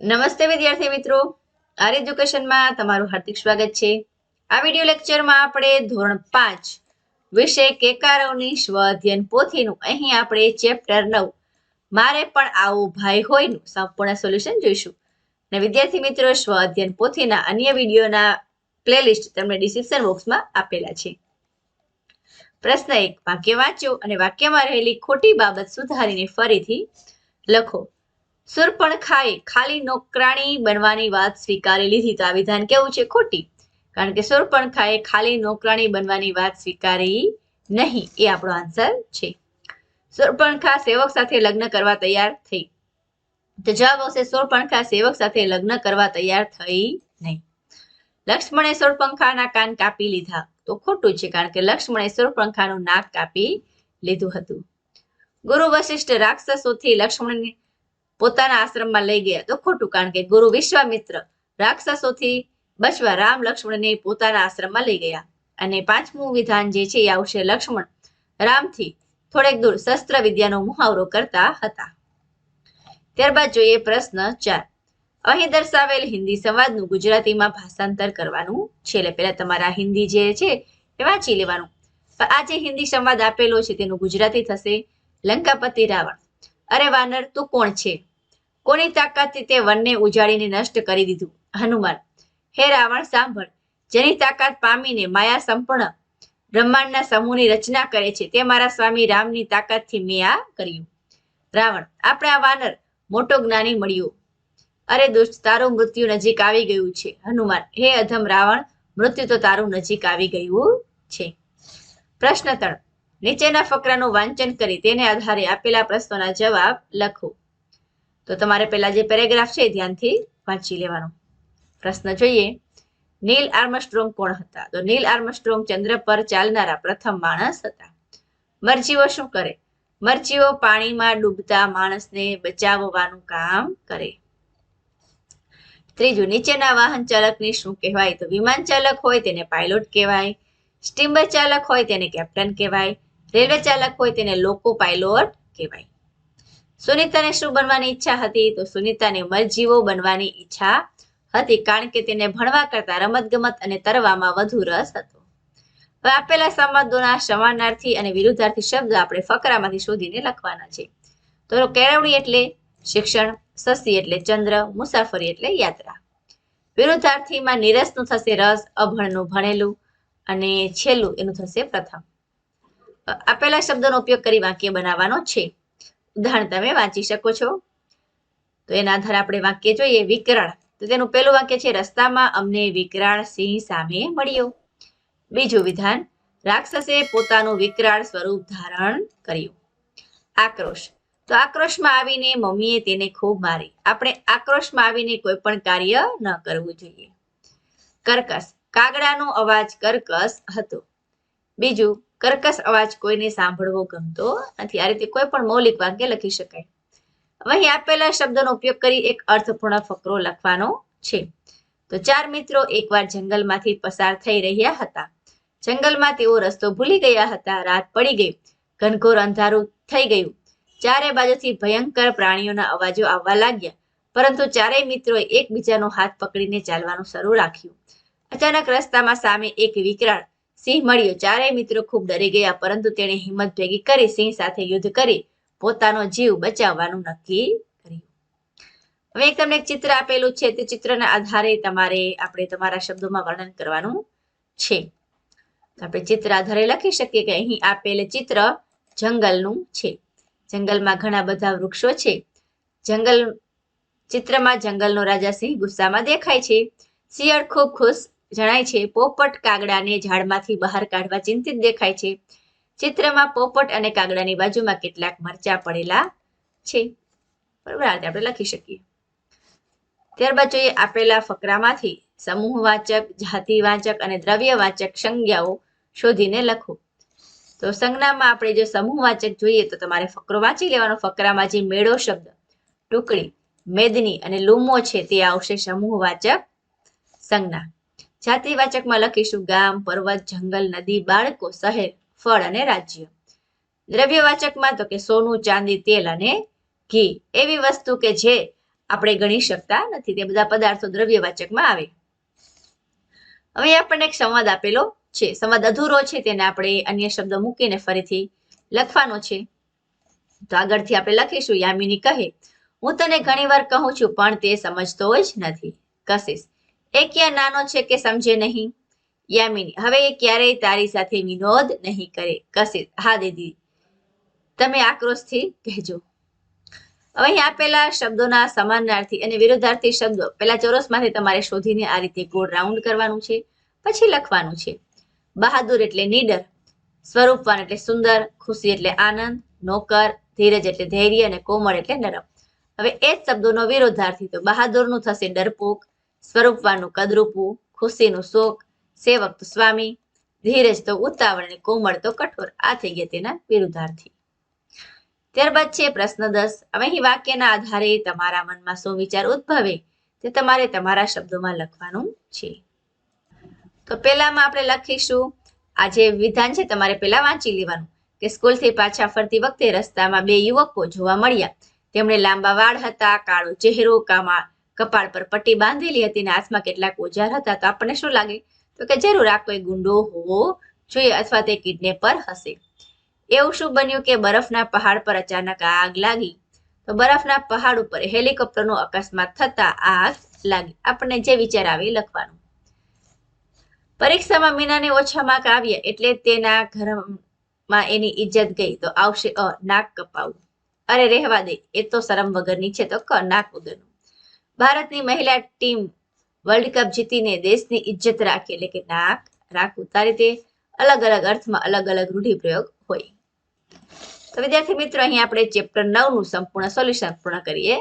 નમસ્તે વિદ્યાર્થી મિત્રો. આર એજ્યુકેશનમાં તમારું હાર્દિક સ્વાગત છે. આ વિડિયો લેક્ચરમાં આપણે ધોરણ પાંચ વિષય કેકારોની સ્વ અધ્યયન પોથીનું. અહીં આપણે ચેપ્ટર નવ. મારે પણ આવું ભાઈ હોયનું સંપૂર્ણ સોલ્યુશન જોઈશું. અને વિદ્યાર્થી મિત્રો, સ્વ અધ્યયન પોથીના અન્ય વિડીયોના પ્લેલિસ્ટ તમને ડિસ્ક્રિપ્શન બોક્સમાં આપેલા છે. પ્રશ્ન એક, વાક્ય વાંચો અને વાક્યમાં રહેલી ખોટી બાબત સુધારીને ફરીથી લખો. સુરપણખાએ ખાલી નોકરાણી બનવાની વાત સ્વીકારી લીધી તો આ વિધાન કેવું છે? ખોટી. કારણ કે સુરપણખાએ ખાલી નોકરાણી બનવાની વાત સ્વીકારી નહીં. એ આપણો આન્સર છે. સુરપણખા સેવક સાથે લગ્ન કરવા તૈયાર થઈ. તો જવાબ આવશે સુરપણખા સેવક સાથે લગ્ન કરવા તૈયાર થઈ નહીં. લક્ષ્મણે સુરપંખાના કાન કાપી લીધા. તો ખોટું છે, કારણ કે લક્ષ્મણે સુરપંખાનું નાક કાપી લીધું હતું. ગુરુ વશિષ્ઠ રાક્ષસોથી લક્ષ્મણને પોતાના આશ્રમમાં લઈ ગયા તો ખોટું, કારણ કે ગુરુ વિશ્વામિત્ર રાક્ષસોથી બચવા રામ લક્ષ્મણને પોતાના આશ્રમમાં લઈ ગયા. અને પાંચમું વિધાન જે છે એ આવશે લક્ષ્મણ. રામથી થોડેક દૂર શસ્ત્ર વિદ્યાનો મુહાવરો કરતા હતા. ત્યારબાદ જોઈએ પ્રશ્ન ચાર. અહીં દર્શાવેલ હિન્દી સંવાદનું ગુજરાતીમાં ભાષાંતર કરવાનું છે. પહેલા તમારા હિન્દી જે છે એ વાંચી લેવાનું. આ જે હિન્દી સંવાદ આપેલો છે તેનું ગુજરાતી થશે. લંકાપતિ રાવણ. અરે વાનર, તું કોણ છે? કોની તાકાતથી તે વનને ઉજાડીને નષ્ટ કરી દીધું? હનુમાન, હે રાવણ, સાંભળ. જેની તાકાત પામીને માયા સંપૂર્ણ બ્રહ્માંડના સમૂહની રચના કરે છે, તે મારા સ્વામી રામની તાકાતથી મેં આ કર્યું. રાવણ, આપણે આ વાનર મોટો જ્ઞાની મળ્યો. અરે દુષ્ટ તારું મૃત્યુ નજીક આવી ગયું છે. હનુમાન, હે અધમ રાવણ, મૃત્યુ તો તારું નજીક આવી ગયું છે. પ્રશ્ન ત્રણ. નીચેના ફકરાનું વાંચન કરી તેને આધારે આપેલા પ્રશ્નોના જવાબ લખો. તો તમારે પહેલા જે પેરેગ્રાફ છે ધ્યાનથી વાંચી લેવાનો. પ્રશ્ન જોઈએ. નીલ આર્મસ્ટ્રોંગ કોણ હતા? તો નીલ આર્મસ્ટ્રોંગ ચંદ્ર પર ચાલનારા પ્રથમ માણસ હતા. મરજીઓ શું કરે? મરજીઓ પાણીમાં ડૂબતા માણસને બચાવવાનું કામ કરે. ત્રીજું, નીચેના વાહન ચાલકને શું કહેવાય? તો વિમાન ચાલક હોય તેને પાયલોટ કહેવાય. સ્ટીમર ચાલક હોય તેને કેપ્ટન કહેવાય. રેલવે ચાલક હોય તેને લોકો પાયલોટ કહેવાય. સુનીતાને શું બનવાની ઈચ્છા હતી? તો સુનીતાને મરજીવો બનવાની ઈચ્છા હતી કારણ કે તેને ભણવા કરતા રમતગમત અને તરવામાં વધુ રસ હતો. હવે આપેલા સંવાદોના સમાનાર્થી અને વિરુદ્ધાર્થી શબ્દ આપણે ફકરામાંથી શોધીને લખવાના છે. તો કેળવણી એટલે શિક્ષણ સસી એટલે ચંદ્ર, મુસાફરી એટલે યાત્રા. વિરુદ્ધાર્થીમાં નિરસનું થશે રસ, અભણનું ભણેલું અને છેલ્લું એનું થશે પ્રથમ. આપેલા શબ્દનો ઉપયોગ કરી વાક્ય બનાવવાનો છે. ઉદાહરણ તમે વાંચી શકો છો. તો એના આધારે આપણે વાક્ય જોઈએ, વિકરાળ. તો તેનું પહેલું વાક્ય છે, રસ્તામાં અમને વિકરાળ સિંહ સામે મળ્યો. બીજું વિધાન, રાક્ષસે પોતાનું વિકરાળ સ્વરૂપ ધારણ કર્યું. આક્રોશ. તો આક્રોશમાં આવીને મમ્મીએ તેને ખૂબ મારી. આપણે આક્રોશમાં આવીને કોઈ પણ કાર્ય ન કરવું જોઈએ. કર્કશ. કાગડાનો અવાજ કર્કશ હતો. બીજું, કર્કશ અવાજ કોઈને સાંભળવો ગમતો નથી. આ રીતે કોઈ પણ મૌલિક વાક્ય લખી શકાય. અહીં આપેલા શબ્દનો ઉપયોગ કરી એક અર્થપૂર્ણ ફકરો લખવાનો છે. તો ચાર મિત્રો એકવાર જંગલમાંથી પસાર થઈ રહ્યા હતા. જંગલમાં તેઓ રસ્તો ભૂલી ગયા હતા. રાત પડી ગઈ. ઘનઘોર અંધારું થઈ ગયું. ચારે બાજુથી ભયંકર પ્રાણીઓના અવાજો આવવા લાગ્યા. પરંતુ ચારેય મિત્રોએ એકબીજાનો હાથ પકડીને ચાલવાનું શરૂ રાખ્યું. અચાનક રસ્તામાં સામે એક વિકરાળ સિંહ મળ્યો. ચારેય મિત્રો ખૂબ ડરી ગયા, પરંતુ તેણે હિંમત ભેગી કરી, સિંહ સાથે યુદ્ધ કરી, પોતાનો જીવ બચાવવાનું નક્કી કર્યું. હવે તમને એક ચિત્ર આપેલું છે. તે ચિત્રના આધારે તમારે, આપણે તમારા શબ્દોમાં વર્ણન કરવાનું છે. આપણે ચિત્ર આધારે લખી શકીએ કે અહીં આપેલ ચિત્ર જંગલનું છે. જંગલમાં ઘણા બધા વૃક્ષો છે. જંગલ, ચિત્રમાં જંગલનો રાજા સિંહ ગુસ્સામાં દેખાય છે. શિયાળ ખૂબ ખુશ જણાય છે, પોપટ કાગડાને ઝાડમાંથી બહાર કાઢવા ચિંતિત દેખાય છે. ચિત્રમાં પોપટ અને કાગડાની બાજુમાં કેટલાક મરચા પડેલા છે. બરાબર આપણે લખી શકીએ. ત્યારબાદ જોઈએ આપેલા ફકરામાંથી સમૂહવાચક, જાતિવાચક અને દ્રવ્યવાચક સંજ્ઞાઓ શોધીને લખો. તો સંજ્ઞામાં આપણે જો સમૂહવાચક જોઈએ તો તમારે ફકરો વાંચી લેવાનો. ફકરામાં જે મેળો શબ્દ, ટુકડી, મેદની અને લૂમો છે તે આવશે સમૂહવાચક સંજ્ઞા. જાતિવાચકમાં લખીશું, ગામ, પર્વત, જંગલ, નદી, બાળકો, શહેર, ફળ અને રાજ્ય. દ્રવ્યવાચકમાં તો કે સોનું, ચાંદી, તેલ અને ઘી. એવી વસ્તુ કે જે આપણે ગણી શકતા નથી. તે બધા પદાર્થો દ્રવ્યવાચકમાં આવે. હવે આપણને એક સંવાદ આપેલો છે. સંવાદ અધૂરો છે, તેને આપણે અન્ય શબ્દ મૂકીને ફરીથી લખવાનો છે. તો આગળથી આપણે લખીશું, યામિની કહે, હું તને ઘણીવાર કહું છું, પણ તે સમજતો જ નથી. કશિશ એ ક્યાં નાનો છે કે સમજે નહીં? યામિની, હવે એ ક્યારેય તારી સાથે વિનોદ નહીં કરે. કશિશ. હા, દીદી. તમે આક્રોશથી કહેજો. હવે અહીં આપેલા શબ્દોના સમાનાર્થી અને વિરોધાર્થી શબ્દો પેલા ચોરસમાંથી તમારે શોધીને આ રીતે ગોળ રાઉન્ડ કરવાનું છે, પછી લખવાનું છે. બહાદુર એટલે નીડર, સ્વરૂપવાન એટલે સુંદર, ખુશી એટલે આનંદ, નોકર, ધીરજ એટલે ધૈર્ય અને કોમળ એટલે નરમ. હવે એ જ શબ્દોનો વિરોધાર્થી તો બહાદુરનું થશે ડરપોક સ્વરૂપવાનું કદરૂપું, ખુશીનું શોક, સેવક તો સ્વામી, ધીરજ તો ઉતાવળ અને કોમળ તો કઠોર. આ થઈ ગયા તેના વિરુદ્ધાર્થી. ત્યારબાદ છે પ્રશ્ન દસ. હવે અહીં વાક્યના આધારે તમારા મનમાં શું વિચાર ઉદ્ભવે તે તમારે તમારા શબ્દોમાં લખવાનું છે. તો પહેલામાં આપણે લખીશું. આ જે વિધાન છે તમારે પહેલા વાંચી લેવાનું કે સ્કૂલથી પાછા ફરતી વખતે રસ્તામાં બે યુવકો જોવા મળ્યા. તેમણે લાંબા વાળ હતા, કાળો ચહેરો, કામા કપાળ પર પટ્ટી બાંધેલી હતી અને હાથમાં કેટલાક ઓજાર હતા, તો આપણને શું લાગે? તો કે જરૂર આ કોઈ ગુંડો હોવો જોઈએ અથવા તે કિડનેપર હશે. એવું શું બન્યું કે બરફના પહાડ પર અચાનક આગ લાગી? તો બરફના પહાડ ઉપર હેલિકોપ્ટરનો અકસ્માત થતા આગ લાગી. આપણને જે વિચાર આવે લખવાનું. પરીક્ષામાં મીનાને ઓછા માર્ક આવ્યા એટલે તેના ઘરમાં એની ઇજ્જત ગઈ. તો આવશે અ, નાક કપાવું. અરે, રહેવા દે. એ તો શરમ વગરની છે. તો ક, નાક વગરનું ભારતની મહિલા ટીમ વર્લ્ડ કપ જીતીને દેશની ઇજ્જત રાખી, એટલે કે નાક રાખવું ઉતારી તે અલગ અલગ અર્થમાં અલગ અલગ રૂઢિપ્રયોગ હોય. તો વિદ્યાર્થી મિત્રો અહીં આપણે ચેપ્ટર નવનું સંપૂર્ણ સોલ્યુશન પૂર્ણ કરીએ.